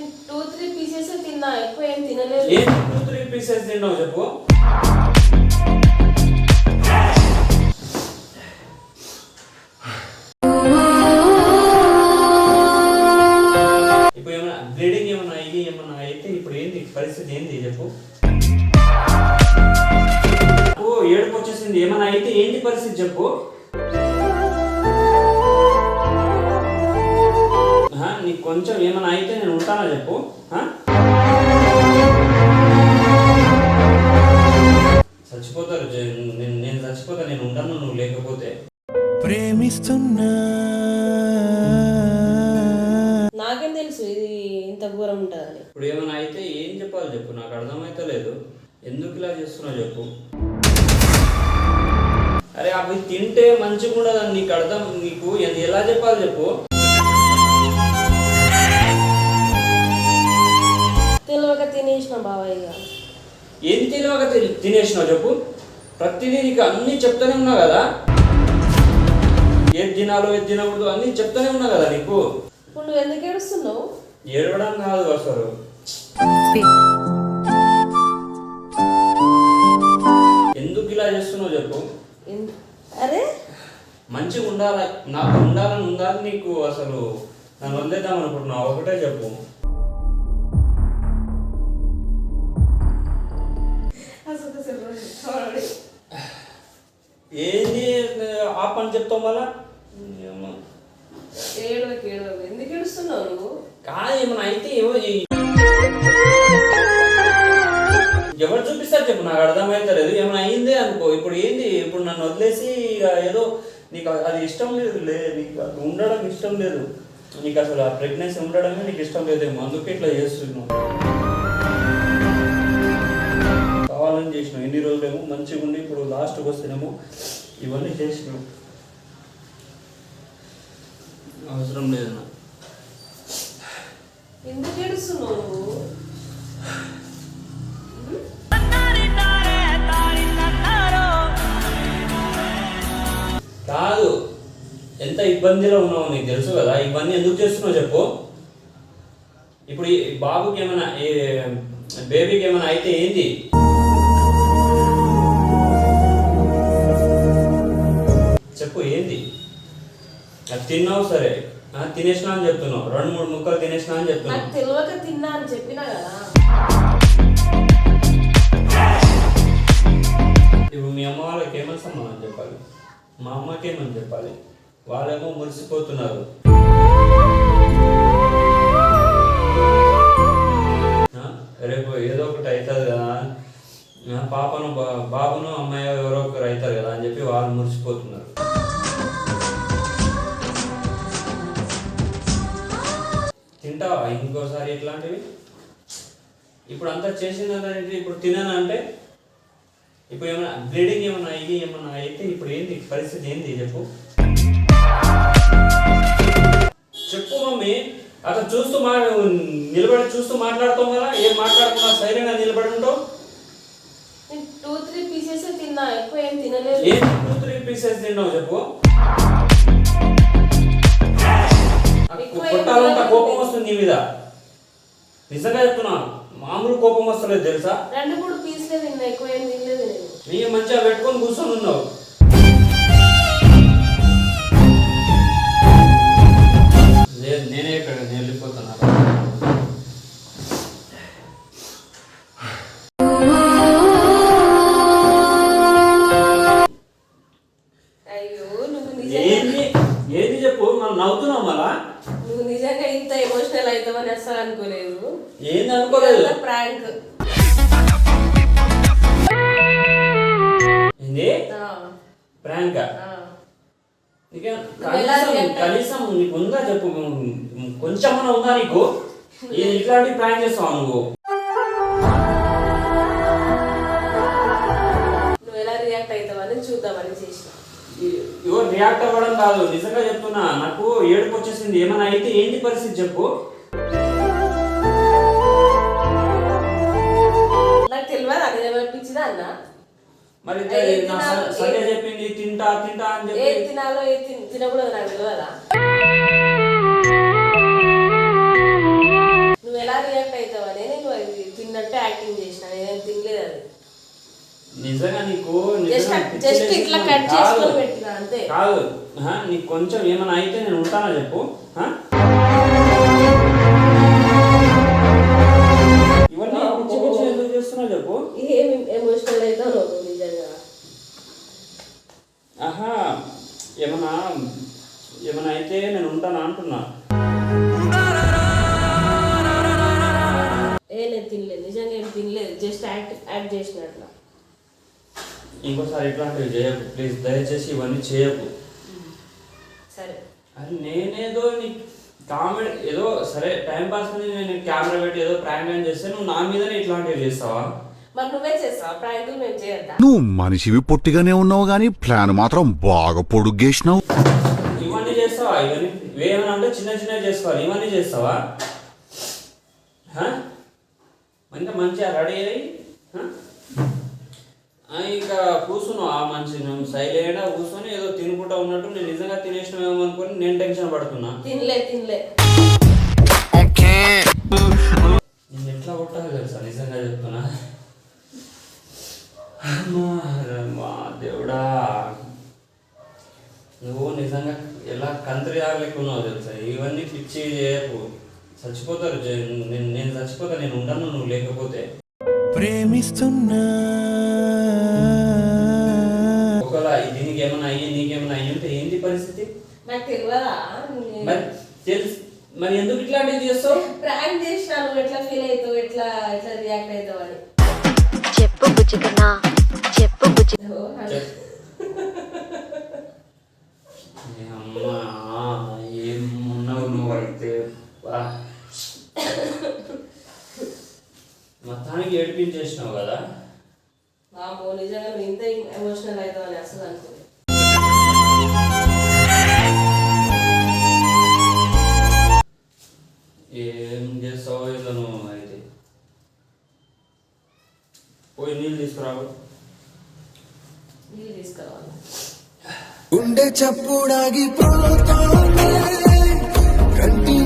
నేను two three pieces తిన్నా ఎక్కువ ఏం తినలేదు ఏం టూ త్రీ పీసెస్ తిన్నావు చెప్పు ఇప్పుడు ఏమైనా బ్లీడింగ్ ఏమైనా అయ్యి ఏమైనా అయితే ఇప్పుడు ఏంది? పరిస్థితి ఏంది? చెప్పు. ఓ ఏడుపు వచ్చేసింది. ఏమైనా అయితే ఏంటి పరిస్థితి? చెప్పు. నీకు కొంచెం ఏమైనా అయితే నేను ఉంటానా చెప్పు? చచ్చిపోతారు నేను నేను చచ్చిపోతా నేను ఉండను నువ్వు లేకపోతే. ప్రేమిస్తున్నా. నాకేం తెలుసు ఇది ఇంత ఘోరం ఉంటుందని. ఇప్పుడు ఏమైనా అయితే ఏం చెప్పాలి చెప్పు నాకు అర్థమైతే లేదు. ఎందుకు ఇలా చేస్తున్నావు చెప్పు. అరే అవి తింటే మంచిగా ఉండదని నీకు అర్థం నీకు ఎలా చెప్పాలి చెప్పు? తినేసిన బాబాయ్ ఇక. ఏం తెలియక తినేసినావు చెప్పు. ప్రతిదీ నీకు అన్నీ చెప్తానే ఉన్నా కదా. ఏది తినాలో ఏది తినకూడదు అన్నీ చెప్తానే ఉన్నా కదా నీకు. ఇప్పుడు నువ్వు ఎందుకు ఏడుస్తున్నావు? ఏడవడం కాదు అసలు. ఎందుకు ఇలా చేస్తున్నావు చెప్పు. అరే? మంచిగా ఉండాలి? నాకు ఉండాలని ఉండాలి నీకు అసలు. నన్ను వదిలేద్దాం అనుకుంటున్నావు. ఒకటే చెప్పు. ఆ పని చెప్తావు మళ్ళా? ఏమో. ఏడవకు ఏడవకు ఎందుకు ఏడుస్తున్నావు నువ్వు? కాదు ఏమైనా అయితే ఏమో ఎవరు చూపిస్తారు చెప్పు నాకు అర్థమైతే లేదు. ఏమైనా అయిందే అనుకో. ఇప్పుడు ఏంది? ఇప్పుడు నన్ను వదిలేసి ఇక ఏదో నీకు అది ఇష్టం లేదు లే. నీకు అది ఉండడం ఇష్టం లేదు. నీకు అసలు ఆ ప్రెగ్నెన్సీ ఉండడమే నీకు ఇష్టం లేదేమో. అందుకే ఇట్లా చేస్తున్నావు. కావాలని చేసినావు. ఎన్ని రోజులేమో మంచిగా ఉండి ఇప్పుడు లాస్ట్కి వస్తేనేమో ఇవన్నీ చేసినావు. అవసరం లేదు నాకు. ఎందుకు ఏడుస్తున్నావు కాదు. ఎంత ఇబ్బందిలో ఉన్నావు నీకు తెలుసు కదా? ఇవన్నీ ఎందుకు చేస్తున్నావు చెప్పు. ఇప్పుడు ఈ బాబుకి ఏమైనా ఈ బేబీకి ఏమైనా అయితే ఏంది? చెప్పు ఏంది? తిన్నావు సరే. తినేసినా అని చెప్తున్నావు. రెండు మూడు ముక్కలు తినేసినా అని నాకు చెప్తున్నావు తెలియక తిన్నా అని చెప్పినా కదా. ఇప్పుడు మీ అమ్మ వాళ్ళకి ఏమని సమాధానం చెప్పాలి? మా అమ్మకి ఏమని చెప్పాలి? వాళ్ళేమో మురిసిపోతున్నారు. రేపు ఏదో ఒకటి అవుతుంది కదా. పాపను బాబును అమ్మాయి ఎవరో ఒకరు అవుతారు కదా అని చెప్పి వాళ్ళు మురిసిపోతున్నారు. ఇంకోసారి ఇట్లాంటివి ఇప్పుడు అంతా చేసిందంటే ఇప్పుడు తినను అంటే? ఇప్పుడు ఏమైనా బ్లీడింగ్ ఏమైనా అయ్యి ఏమైనా అయితే ఇప్పుడు ఏంది? పరిస్థితి ఏంది? చెప్పు. చెప్పు మమ్మీ. అట్లా చూస్తూ మా నిలబడి చూస్తూ మాట్లాడుతాం కదా ఏం మాట్లాడకుండా సైలెంట్గా నిలబడి ఉంటావు? నేను టూ త్రీ పీసెస్ తిన్నా. ఎక్కువ ఏం తినలేదు. ఏం టూ త్రీ పీసెస్ తిన్నావు? చెప్పు. కొట్టాలంత. కోపం నీ మీద నిజంగా చెప్తున్నా మామూలు కోపం వస్తలేదు తెలుసా? రెండు మూడు పీసులే తిన్నా ఎక్కువ ఏం తినలేదు నేను. మంచిగా పెట్టుకొని కూర్చొని ఉన్నావు. ప్రాంక్ నీకే కనీసం కనీసం నీకు ఉందా చెప్పు కొంచెం ఉందా నీకు? ఇట్లాంటి ప్రాంక్ చేస్తావు నువ్వు? నువ్వు ఎలా రియాక్ట్ అవుతావని చూద్దామని చేసిన. ఎవరు రియాక్ట్ అవ్వడం కాదు నిజంగా చెప్తున్నా. నాకు ఏడుపు వచ్చేసింది. ఏమైనా అయితే ఏంటి పరిస్థితి చెప్పు. నాకు తెలియదు అది అన్న? మరి సత్య చెప్పింది తింటా తింటా అని చెప్పి తినాలో తినకూడదు నాకు నువ్వు ఎలా రియాక్ట్ అవుతావు అనేది నువ్వు అది యాక్టింగ్ చేసిన నేనేం తినలేదు అది. నిజంగా నీకు జస్ట్ ఇట్లా కట్ చేసుకొని పెట్టిన అంతే. కాదు. నీకు కొంచెం ఏమైనా అయితే నేను ఉంటానా చెప్పు. ఇవన్నీ పిచ్చి పిచ్చి ఎందుకు చేస్తున్నావు చెప్పు. ఏమి ఎమోషనల్ అవుతావు ఆహా ఏమన్నా ఏమైనా అయితే నేను ఉంటానా అంటున్నా. ఏ నేను తినలేదు. నిజంగా ఏం తినలేదు. జస్ట్ యాక్ట్ యాక్ట్ చేసినట్ల. ఇంకోసారి ఇట్లాంటివి చేయకు. ప్లీజ్ దయచేసి ఇవన్నీ చేయకు. సరే. అది నేనేదో నీ కామెడీ ఏదో సరే టైం పాస్ నేను కెమెరా పెట్టి ఏదో ప్రాంక్ చేస్తే నువ్వు నా మీదనే ఇట్లాంటివి చేస్తావా? మరి నువ్వే చేస్తావా? ప్రాంకులు మేము చేయొద్దా? నువ్వు మనిషివి పొట్టిగానే ఉన్నావు గాని ప్లాన్ మాత్రం బాగా పొడుగ్గేసినావు ఇవన్నీ చేస్తావా? ఇవన్నీ ఏమైనా అంటే చిన్న చిన్నవి చేసుకోవాలి. ఇవన్నీ చేస్తావా? హ? ఇంకా మంచిగా రెడీ అయ్యి హ? ఆ, ఇంకా కూర్చున్నావు ఆ మంచి నువ్వు సైలెంట్గా కూర్చొని ఏదో తినుకుంటా ఉన్నట్టు నేను నిజంగా తినేసినామేమో అనుకొని నేను టెన్షన్ పడుతున్నా. తినలే తినలే. నేను ఎట్లా కొట్టాలి తెలుసా? నిజంగా చెప్తున్నా. అమ్మా, దేవుడా. నువ్వు నిజంగా ఎలా కంత్రి ఆగలేకున్నావు తెలుసా? ఇవన్నీ పిచ్చి చేయకు. చచ్చిపోతారు నేను నేను చచ్చిపోతా నేను ఉండను నువ్వు లేకపోతే. ప్రేమిస్తున్నా. ఒకవేళ దీనికి ఏమైనా అయ్యి నీకేమైనా అయ్యి ఉంటే ఏంటి పరిస్థితి? నాకు తెలియదా మరి తెలుసు. మరి ఎందుకు ఇట్లాంటివి చేస్తావు? ప్రాంక్ చేసినా నువ్వు ఎట్లా ఫీల్ అవుతావు? ఎట్లా ఎట్లా రియాక్ట్ అవుతావు అని. బుజ్జికన్నా చెప్పు బుజ్జి. మొత్తానికి ఏడిపించేసినావు కదా? నిజంగా ఇంత ఎమోషనల్ అవుతావు అని అసలు అనుకోలేదు. గుండె చప్పుడాగిపోతా కంటి